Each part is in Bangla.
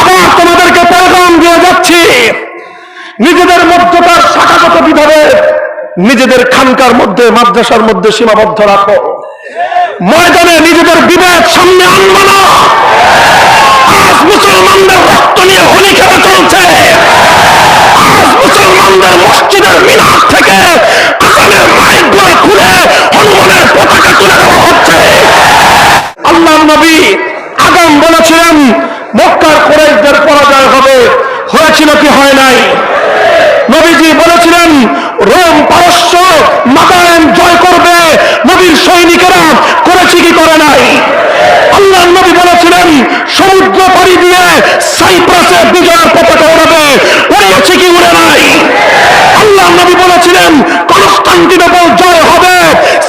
আবার তোমাদেরকে পেগাম দিয়ে যাচ্ছি। নিজেদের মধ্যকার শাখাগত বিভাগে নিজেদের খানকার মধ্যে, মাদ্রাসার মধ্যে সীমাবদ্ধ রাখো। ময়দানে নিজেদের বিবেক সামনে আনব না। আজ মুসলমানদের রক্ত নিয়ে হোলি খেলা চলছে। আজ মুসলমানদের মসজিদের মিনার থেকে আসামের মাইকগুলো খুলে হনুমানের পতাকা তুলে দেওয়া হচ্ছে। আল্লাহ নবী আগাম বলেছিলেন মক্কার কোরাইশদের পরাজয় হবে। হয়েছিল কি হয় নাই? নবীজি বলেছিলেন, রোম পারস্য মাদায়ন জয় করবে। নবীর সৈনিকেরা করেছে কি করে নাই? আল্লাহ নবী বলেছিলেন, সমুদ্র পাড়ি দিয়ে সাইপ্রাসে বিজয়ের পতাকা উড়াবে। উড়িয়েছে কি উড়ে নাই? আল্লাহ নবী বলেছিলেন, কনস্টান্টিনোপল জয় হবে।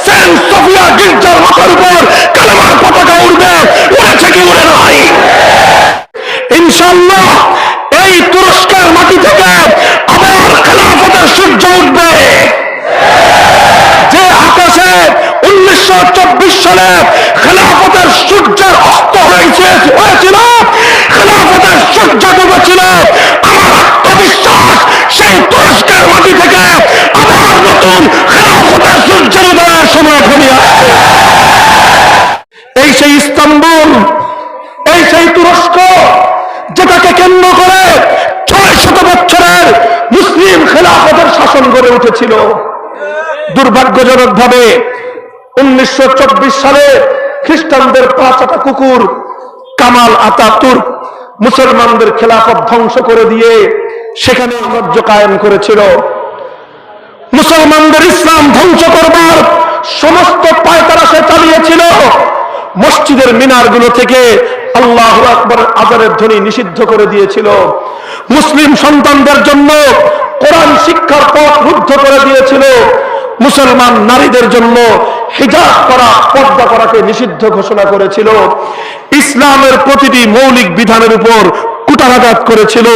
সেন্ট সোফিয়া গির্জার মাথার উপর কালেমার পতাকা উড়বে। উড়েছে কি উড়ে নাই? ইনশাল্লাহ এই তুরস্কের মাটি থেকে আবার খেলাফতের সূর্য উঠবে। যে আকাশে উনিশশো চব্বিশ সালে খেলাফতের সূর্যের অস্ত হয়েছে, হয়েছিল, খেলাফতের সূর্য ডুবেছিল আত্মবিশ্বাস সেই তুরস্কের মাটি থেকে আবার নতুন খেলাফতের উদয়ের সময় এই সেই ইস্তাম্বুল, এই সেই তুরস্ক যেটাকে কেন্দ্র করে ছয় শত বছরের মুসলিম খেলাফতের শাসন গড়ে উঠেছিল। দুর্ভাগ্যজনক ভাবে সালে খ্রিস্টানদের পাঁচটা কুকুর কামাল আতাতুর্ক মুসলমানদের খেলাফত ধ্বংস করে দিয়ে সেখানে রাজ্য কায়েম করেছিল। মুসলমানদের ইসলাম ধ্বংস করবার সমস্ত পায়তারা সে চালিয়েছিল। মসজিদের মিনারগুলো থেকে আল্লাহ আকবর আজারের ধ্বনি নিষিদ্ধ করে দিয়েছিল। মুসলিম সন্তানদের জন্য কোরআন শিক্ষার পথ রুদ্ধ করে দিয়েছিল। মুসলমান নারীদের জন্য হিজাব করা, পর্দা করাকে নিষিদ্ধ ঘোষণা করেছিল। ইসলামের প্রতিটি মৌলিক বিধানের উপর কুটারাঘাত করেছিল।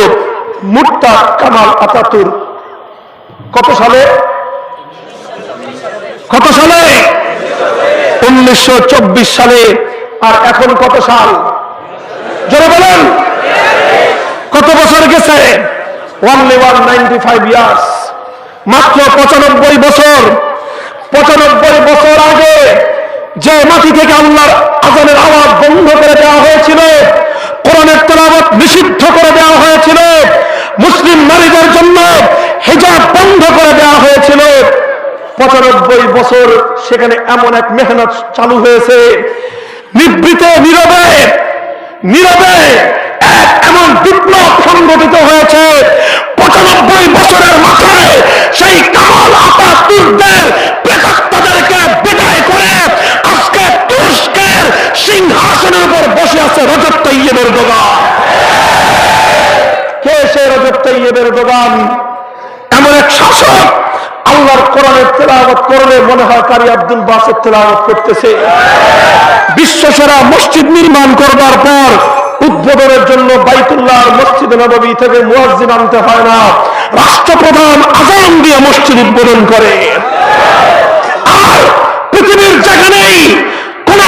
মুক্তা কামাল আতাতুর কত সালে? কত সালে? উনিশশো চব্বিশ সালে। আর এখন কত সাল? জোরে বলেন। কত বছর গেছে? Only one ninety five years মাত্র পঁচানব্বই বছর। পঁচানব্বই বছর আগে যে মাটি থেকে আল্লাহর আজানের আওয়াজ বন্ধ করে দেওয়া হয়েছিল, কোরআনের তেলাওয়াত নিষিদ্ধ করে দেওয়া হয়েছিল, মুসলিম নারীদের জন্য হিজাব বন্ধ করে দেওয়া হয়েছিল। পঁচানব্বই বছর সেখানে এমন এক মেহনত চালু হয়েছে নিবৃত নীরবে নীরবে এক এমন বিপ্লব সংগঠিত হয়েছে। পঁচানব্বই বছরের মাথায় সেই কামাল আতাতুরদের প্রেতাত্মাদেরকে বিদায় করে আজকে তুরস্কের সিংহাসনের উপর বসে আছে রজত তৈয়বের দোকান। কে সে রজত তৈয়বের দোকান? এমন এক শাসক আল্লাহর কোরআনের তেলাওয়াত করলে মনে হয় কারি আব্দুল বাসের তেলাওয়াত করতেছে। বিশ্বসেরা মসজিদ নির্মাণ করবার পর উদ্বোধনের জন্য বাইতুল্লাহ মসজিদ নবী থেকে মুয়াজ্জিন আনতে হয় না। রাষ্ট্রপ্রধান আজান দিয়ে মসজিদ উদ্বোধন করে। আর পৃথিবীর যেখানেই কোন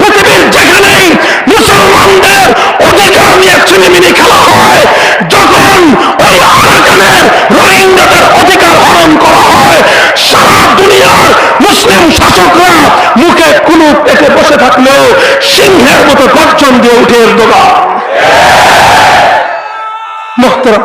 পৃথিবীর যেখানেই মুসলমানদের অধিকার নিয়ে ছিনিমিনি খেলা হয়, যখন ওই রোহিঙ্গাদের অধিকার হরণ করা হয়, সারা দুনিয়ার মুসলিম কোনো পেটে বসে থাকলেও সিংহের মতো গর্জন দিয়ে উঠে দোকা মোহতরম।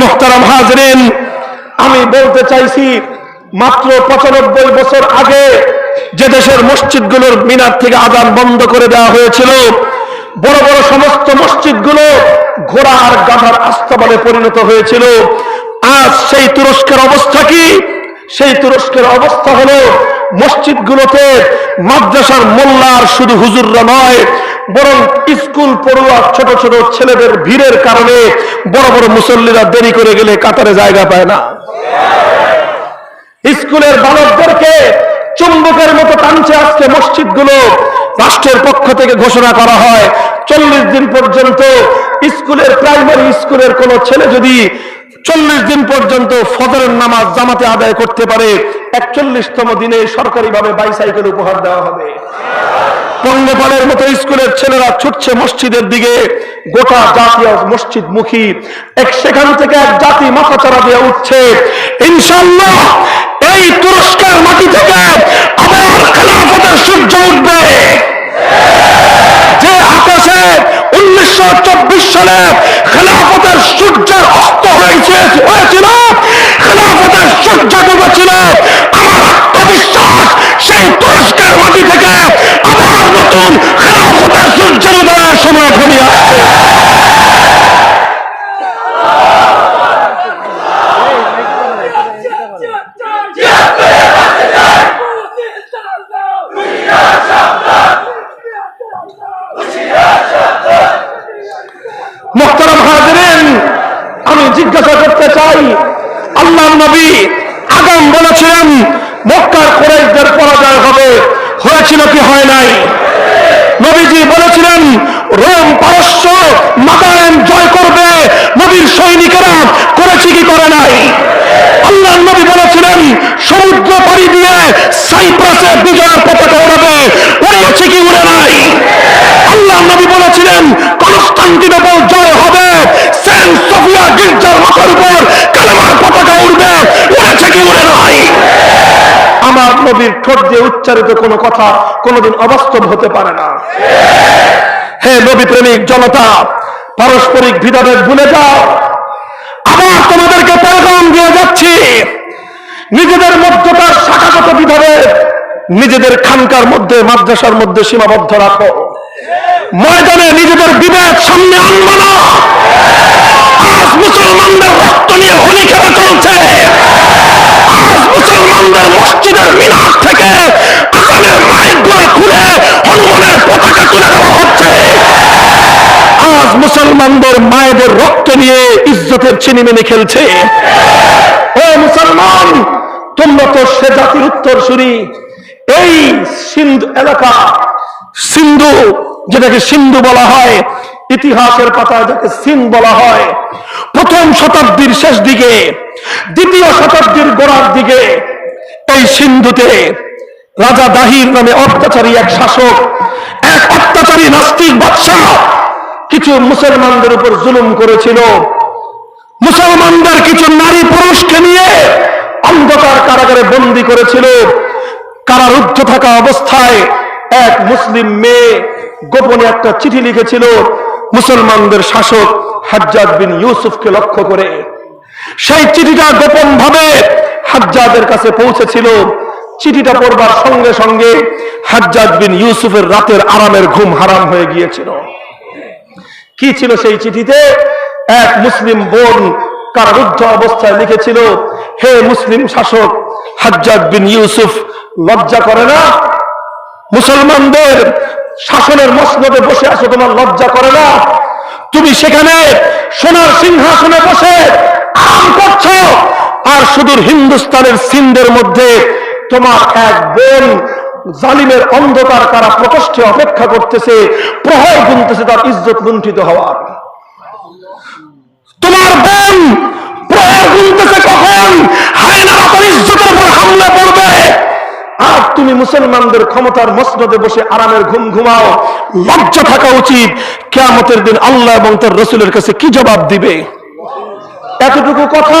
মোহতারাম হাজরিন, আমি বলতে চাইছি, মাত্র পঁচানব্বই বছর আগে যে দেশের মসজিদগুলোর মিনার থেকে আদান বন্ধ করে দেওয়া হয়েছিল বড় বড় সমস্ত মসজিদগুলো ঘোড়া আর গাধার আস্তাবলে পরিণত হয়েছিল। আজ সেই তুরস্কের অবস্থা কি? সেই তুরস্কের অবস্থা হলো মসজিদগুলোতে মাদ্রাসার মোল্লার শুধু হুজুররা নয়, বরং স্কুল পড়ুয়া ছোট ছোট ছেলেদের ভিড়ের কারণে বড় বড় মুসল্লিরা দেরি করে গেলে কাতারে জায়গা পায় না। স্কুলের বালকদেরকে চুম্বকের মতো টানছে আজকে মসজিদগুলো। রাষ্ট্রের পক্ষ থেকে ঘোষণা করা হয়, চল্লিশ দিন পর্যন্ত স্কুলের প্রাইমারি স্কুলের কোন ছেলে যদি চল্লিশ দিন পর্যন্ত ফজরের নামাজ জামাতে আদায় করতে পারে, একচল্লিশতম দিনে সরকারিভাবে বাইসাইকেল উপহার দেওয়া হবে। পঙ্গপালের মতো স্কুলের ছেলেরা ছুটছে মসজিদের দিকে, গোটা জাতীয় মসজিদ মুখী, এক সেখান থেকে এক জাতি মাথা চড়া দিয়ে উঠছে। ইনশাল্লাহ এই তুরস্কের মাটি থেকে আবার খেলাফতের সূর্য উঠবে। যে আকাশে উনিশশো চব্বিশ সালে খেলাফতের সূর্যের অস্ত হয়েছে, হয়েছিল, খেলাফতের সূর্য ডুবেছিল। আমার আত্মবিশ্বাস সেই তুরস্কের মাটি থেকে আবার নতুন খেলাফতের সূর্যের উদয়ের সময় ঘনিয়ে আসছে মোহতারাম হাজরেন আমি জিজ্ঞাসা করতে চাই আল্লাহ নবী আগাম বলেছিলেন মক্কার কোরাইশদের পরাজয় হবে হয়েছিল কি হয় নাই নবীজি বলেছিলেন রোম পারস্য মাদায়ন জয় করবে। নবীর সৈনিকেরা করেছে কি করে নাই? আল্লাহ নবী বলেছিলেন, সমুদ্র পাড়ি দিয়ে সাইপ্রাসে বিজয়ের পতাকা উড়াবে। উড়িয়েছে কি উড়ে নাই? আল্লাহ নবী বলেছিলেন, কনস্টান্টিনোপল জয় হবে। সেন্ট সোফিয়া গির্জার মাথার উপর কালেমার পতাকা উড়বে। উড়েছে কি উড়ে নাই? আমার নবীর ঠোঁট দিয়ে উচ্চারিত কোনো কথা কোনোদিন অবাস্তব হতে পারে না। হে নবী প্রেমিক জনতা, পারস্পরিক ভেদাভেদ ভুলে যাও। আবার তোমাদেরকে পেগাম দিয়ে যাচ্ছি। নিজেদের মধ্যকার শাখাগত বিভাবে নিজেদের খানকার মধ্যে, মাদ্রাসার মধ্যে সীমাবদ্ধ রাখো। ময়দানে নিজেদের বিবেক সামনে আনব আজ মুসলমানদের রক্ত নিয়ে হোলি খেলা চলছে। আজ মুসলমানদের মসজিদের মিনার থেকে আসামের মাইকগুলো খুলে হনুমানের পতাকা তুলে দেওয়া হচ্ছে আজ মুসলমানদের মায়েদের রক্ত নিয়ে ইজ্জতের চিনিমিনি খেলছে। ও মুসলমান, তোমরা তো সে জাতির উত্তর শুনি। এই সিন্ধু এলাকা, সিন্ধু যেটাকে সিন্ধু বলা হয়, ইতিহাসের পাতায় যাকে সিন বলা হয়, প্রথম শতাব্দীর শেষ দিকে, দ্বিতীয় শতাব্দীর গোড়ার দিকে, এই সিন্ধুতে রাজা দাহির নামে অত্যাচারী এক শাসক, এক অত্যাচারী নাস্তিক বাদশাহ কিছু মুসলমানদের উপর জুলুম করেছিল। মুসলমানদের কিছু নারী পুরুষকে নিয়ে অন্ধকার কারাগারে বন্দি করেছিল। কারারুদ্ধ থাকা অবস্থায় এক মুসলিম মেয়ে গোপনে একটা চিঠি লিখেছিল, মুসলমানদের শাসক হাজ্জাদ বিন ইউসুফকে লক্ষ্য করে। সেই চিঠিটা গোপন ভাবে হাজ্জাদের কাছে পৌঁছেছিল। চিঠিটা পড়বার সঙ্গে সঙ্গে হাজ্জাদ বিন ইউসুফের রাতের আরামের ঘুম হারাম হয়ে গিয়েছিল। কি ছিল সেই চিঠিতে? এক মুসলিম বোন কারারুদ্ধ অবস্থায় লিখেছিল, হে মুসলিম শাসক হাজ্জাদ বিন ইউসুফ, লজ্জা করে না? মুসলমানদের শাসনের মসনদে বসে আছো, তোমার লজ্জা করে না? তুমি সেখানে সোনার সিংহাসনে বসে করছ, আর সুদূর হিন্দুস্তানের সিন্ধের মধ্যে তোমার এক বোন জালিমের অন্ধকার কারা প্রকোষ্ঠে অপেক্ষা করতেছে, প্রহর গুনতেছে তার ইজ্জত লুণ্ঠিত হওয়ার। তোমার বোন প্রহর গুনতেছে কখন? তার ইজ্জতের উপর হামলা করবে। আর তুমি মুসলমানদের ক্ষমতার মসনদে বসে আরামের ঘুম ঘুমাও। লজ্জা থাকা উচিত। কেয়ামতের দিন আল্লাহ এবং তার রসুলের কাছে কি জবাব দিবে? এতটুকু কথা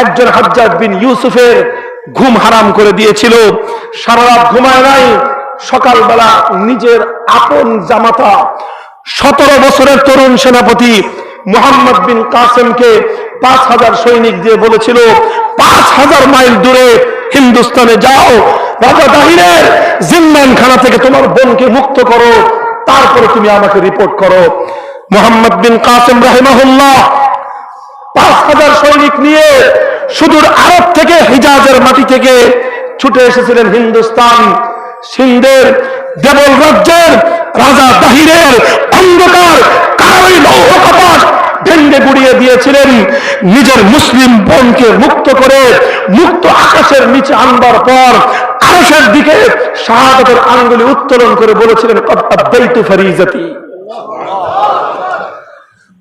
একজন হাজ্জাদ বিন ইউসুফের ঘুম হারাম করে দিয়েছিল। সারা রাত ঘুমায় নাই। সকালবেলা নিজের আপন জামাতা, সতেরো বছরের তরুণ সেনাপতি মোহাম্মদ বিন কাসেমকে পাঁচ হাজার সৈনিক দিয়ে বলেছিল, পাঁচ হাজার মাইল দূরে হিন্দুস্তানে যাও। রাজা দাহিরের জিন্দান খানা থেকে তোমার বোনকে মুক্ত করো। তারপরে তুমি আমাকে রিপোর্ট করো। মোহাম্মদ বিন কাসেম রাহিমাহুল্লাহ পাঁচ হাজার সৈনিক নিয়ে সুদূর আরব হিজাজের মাটি থেকে ছুটে এসেছিলেন হিন্দুস্তান। সিন্ধের দেবল রাজ্যের রাজা দাহিরের অন্ধকার দিয়েছিলেন। নিজের মুসলিম বোনকে মুক্ত করে, মুক্ত আকাশের নিচে আনবার পর আরশের দিকে শাহাদাতের আঙ্গুলি উত্তোলন করে বলেছিলেন, "কদ আদ্দাইতু ফারিজাতি।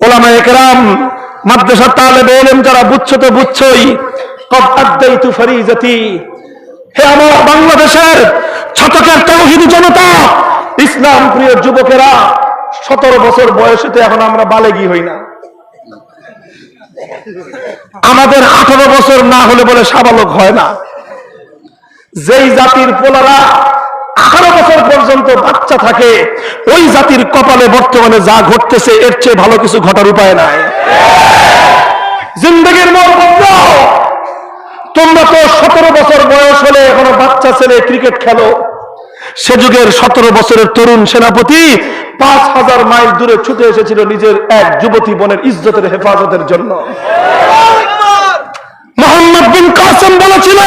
ওলামা একরাম মাদ্রাসা তালেবে এলেম যারা বুঝছ তো বুঝছই। আমার বাংলাদেশের শতকের তৌহিদি জনতা, ইসলাম প্রিয় যুবকেরা, সতেরো বছর বয়সেতে এখন আমরা বালেগি হই না। আমাদের আঠারো বছর না হলে বলে সাবালক হয় না। যেই জাতির পোলারা আঠারো বছর পর্যন্ত বাচ্চা থাকে, ওই জাতির কপালে বর্তমানে যা ঘটতেছে, এর চেয়ে ভালো কিছু ঘটার উপায় নাই। জিন্দগির মোড় বদলাও তোমরা তো সতেরো বছর বয়স হলে এখনও বাচ্চা ছেলে ক্রিকেট খেলো। সে যুগের সতেরো বছরের তরুণ সেনাপতি পাঁচ হাজার মাইল দূরে ছুটে এসেছিল নিজের এক যুবতী বোনের ইজ্জতের হেফাজতের জন্য। মোহাম্মদ বিন কাসেম বলেছিল,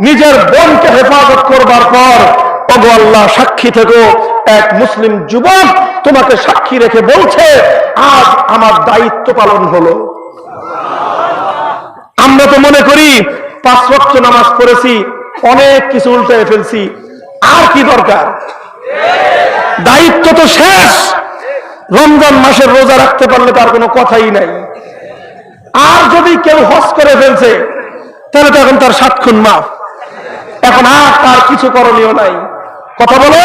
নিজের বোনকে হেফাজত করবার পর, ওগো আল্লাহ, সাক্ষী থেকো, এক মুসলিম যুবক তোমাকে সাক্ষী রেখে বলছে, আজ আমার দায়িত্ব পালন হলো। আমরা তো মনে করি পাঁচ ওয়াক্ত নামাজ পড়েছি, অনেক কিছু উল্টে ফেলছি। আর কি দরকার? দায়িত্ব তো শেষ। রমজান মাসের রোজা রাখতে পারলে তার কোনো কথাই নাই। আর যদি কেউ হজ করে ফেলছে, তাহলে তো এখন তার সাত খুন মাফ। এখন আর তার কিছু করণীয় নাই। কথা বলো?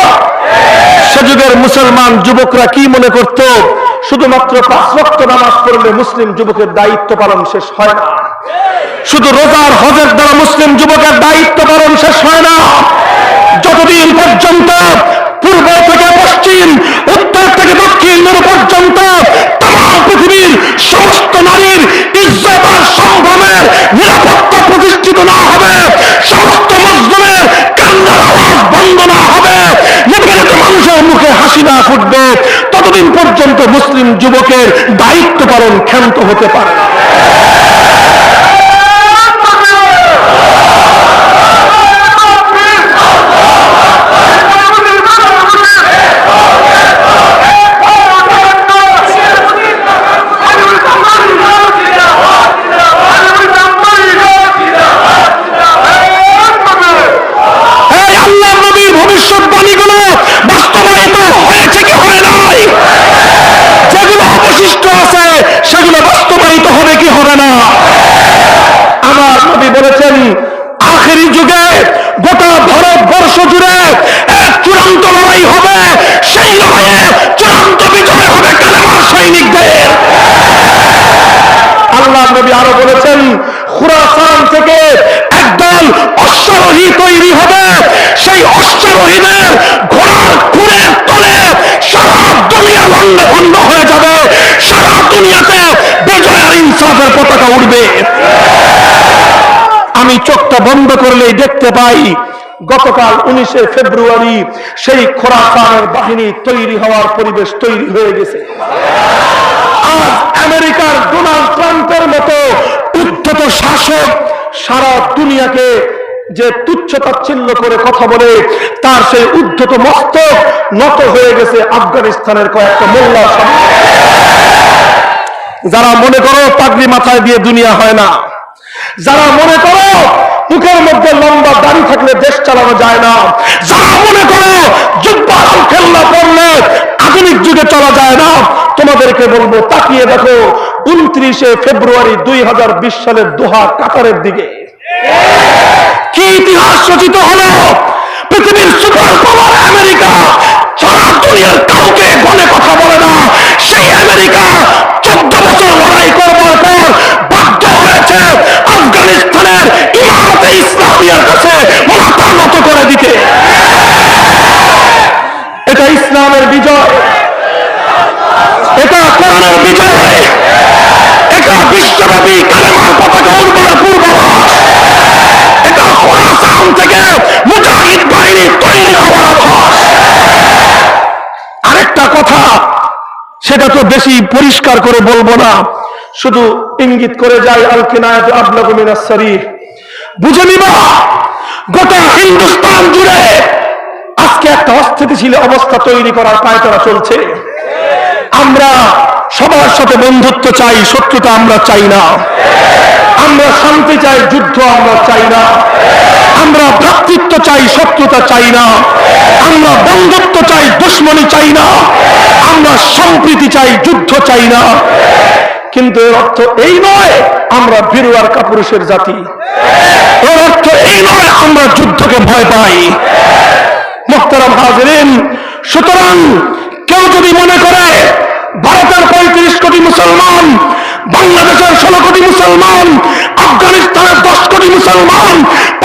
সে যুগের মুসলমান যুবকরা কি মনে করত? শুধুমাত্র পাঁচ রক্ত নামাজ পড়লে মুসলিম যুবকের দায়িত্ব পালন শেষ হয় না। শুধু রোজার হজের দ্বারা মুসলিম যুবকের দায়িত্ব পালন শেষ হয় না। যতদিন পর্যন্ত পূর্ব থেকে পশ্চিম, উত্তর থেকে দক্ষিণ পর্যন্ত পৃথিবীর সমস্ত নারীর ইজ্জত আর সম্ভ্রমের নিরাপত্তা প্রতিষ্ঠিত না হবে। সমস্ত মজলুমের কান্নার বন্ধ না হবে। নিপীড়িত মানুষের মুখে হাসি না ফুটবে। ততদিন পর্যন্ত মুসলিম যুবকের দায়িত্ব পালন ক্ষান্ত হতে পারে না। এই আল্লাহ নবীর ভবিষ্যৎবাণীগুলো বাস্তবায়িত হয়েছে কি হয় নাই যেগুলো অবশিষ্ট আছে সেগুলো বাস্তবায়িত হবে কি হবে না আমার নবী বলেছেন আখেরি যুগে গোটা ভারতবর্ষ জুড়ে এক চূড়ান্ত লড়াই হবে সেই লড়াইয়ে চূড়ান্ত বিজয় হবে কালেমার সৈনিকদের আল্লাহ নবী আরও বলেছেন খুরাসান থেকে একদল অশ্বারোহী তৈরি হবে সেই অশ্বারোহীদের ঘোড়ার খুঁড়ের তলে সারা দুনিয়া লন্ড ভন্ড হয়ে যাবে সারা দুনিয়াতে বিজয় আর ইনসাফের পতাকা উঠবে আমি চোখটা বন্ধ করলেই দেখতে পাই, গতকাল উনিশে ফেব্রুয়ারি সেই খোরাসানের বাহিনী তৈরি হওয়ার পরিবেশ তৈরি হয়ে গেছে। আজ আমেরিকার ডোনাল্ড ট্রাম্পের মতো উদ্ধত শাসক সারা দুনিয়াকে যে তুচ্ছ তাচ্ছিল্য করে কথা বলে, তার সেই উদ্ধত মস্তক নত হয়ে গেছে আফগানিস্তানের কয়েকটা সামনে। যারা মনে করো পাগড়ি মাথায় দিয়ে দুনিয়া হয় না, যারা মনে করো মুখের মধ্যে লম্বা দাড়ি থাকলে দেশ চালানো যায় না, যারা মনে করো জুব্বার খেলনা পড়লে আধুনিক যুগে চলা যায় না, তোমাদেরকে বলব, তাকিয়ে দেখো উনত্রিশে ফেব্রুয়ারি দুই হাজার বিশ সালের দোহা কাতারের দিকে। কি ইতিহাস রচিত হলো? পৃথিবীর সুপার পাওয়ার আমেরিকা, সারা দুনিয়ার কাউকে বলে কথা বলে না, সেই আমেরিকা চোদ্দ বছর লড়াই করবার পর বাধ্য হয়েছে আফগানিস্তানের ইমারতে ইসলামিয়ার কাছে মাথা নত করে দিতে। এটা ইসলামের বিজয়। এটা কোরআনের বিজয়। এটা বিশ্বব্যাপী কালেমার পতাকা উর্বর পূর্বাভাস। এটা খোরাসান থেকে মুজাহিদ বাহিনী তৈরি হওয়ার আরেকটা কথা সেটা তো বেশি পরিষ্কার করে বলব না। শুধু ইঙ্গিত করে যাই আল কিনায়াত আবলাগু মিনাস বুঝে নিবা, গোটা হিন্দুস্তান জুড়ে আজকে একটা অস্থিতিশীল অবস্থা তৈরি করার পায়তারা চলছে। আমরা সবার সাথে বন্ধুত্ব চাই, শত্রুতা আমরা চাই না। আমরা শান্তি চাই, যুদ্ধ আমরা চাই না। আমরা ভ্রাতৃত্ব চাই, শত্রুতা চাই না। আমরা বন্ধুত্ব চাই, দুশ্মনী চাই না। আমরা সম্প্রীতি চাই, যুদ্ধ চাই না। কিন্তু এর অর্থ এই নয়, আমরা বীরুয়ার কাপুরুষের জাতি। এর অর্থ এই নয়, আমরা যুদ্ধকে ভয় পাই। মোহতারাম হাজরিন, সুতরাং কেউ যদি মনে করে, ভারতের পঁয়ত্রিশ কোটি মুসলমান বাংলাদেশের ষোলো কোটি মুসলমান, আফগানিস্তানের দশ কোটি মুসলমান,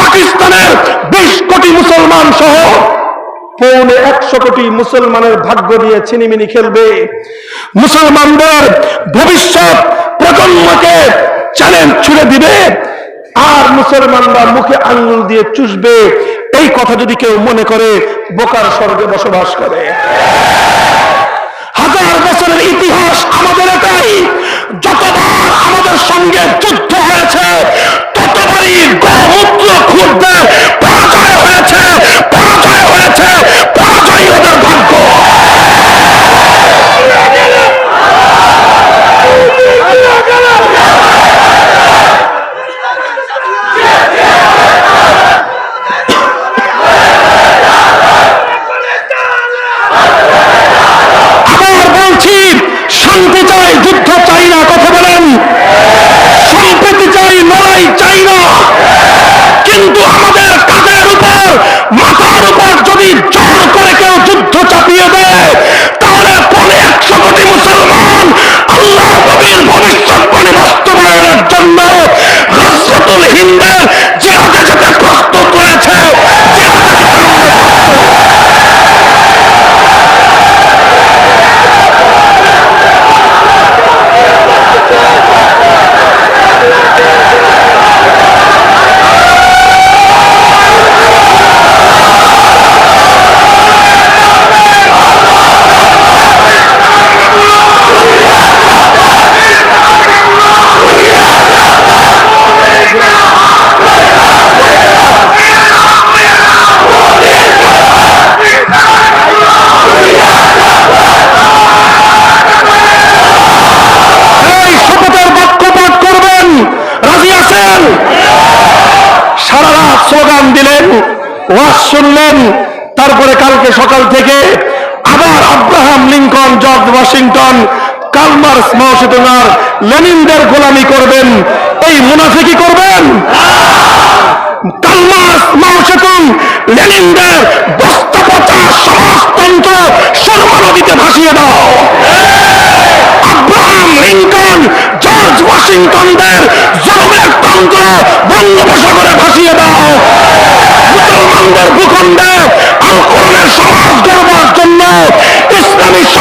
পাকিস্তানের বিশ কোটি মুসলমান সহ পৌনে একশো কোটি মুসলমানের ভাগ্য দিয়ে ছিনিমিনি খেলবে। মুসলমানদের ভবিষ্যৎ প্রজন্মকে চ্যালেঞ্জ ছুড়ে দিবে আর মুসলমানরা মুখে আঙ্গুল দিয়ে চুষবে। এই কথা যদি কেউ মনে করে, বোকার স্বর্গে বসবাস করে। হাজার বছরের ইতিহাস যতবার আমাদের সঙ্গে যুদ্ধ হয়েছে ততবারই গৌমূত্র খুঁজতে পরাজয় হয়েছে পরাজয় হয়েছে। ওয়াজ শুনলেন। তারপরে কালকে সকাল থেকে আবার Abraham Lincoln, George Washington Karl Marx মাওসেতনার লেনিনদের গোলামি করবেন। এই মুনাফিকি করবেন? কালমার্স মাওসেতন লেনিনদের বস্তা সমাজতন্ত্র সর্বনদীতে ভাসিয়ে দাও। আব্রাহাম লিঙ্কন, জর্জ ওয়াশিংটনদের জন্মের তন্ত্র বঙ্গোপসাগরে ভাসিয়ে দাও। বাংলার ভূখণ্ডে আল কোরআনের সমাজ গড়বার জন্য ইসলামী সমাজ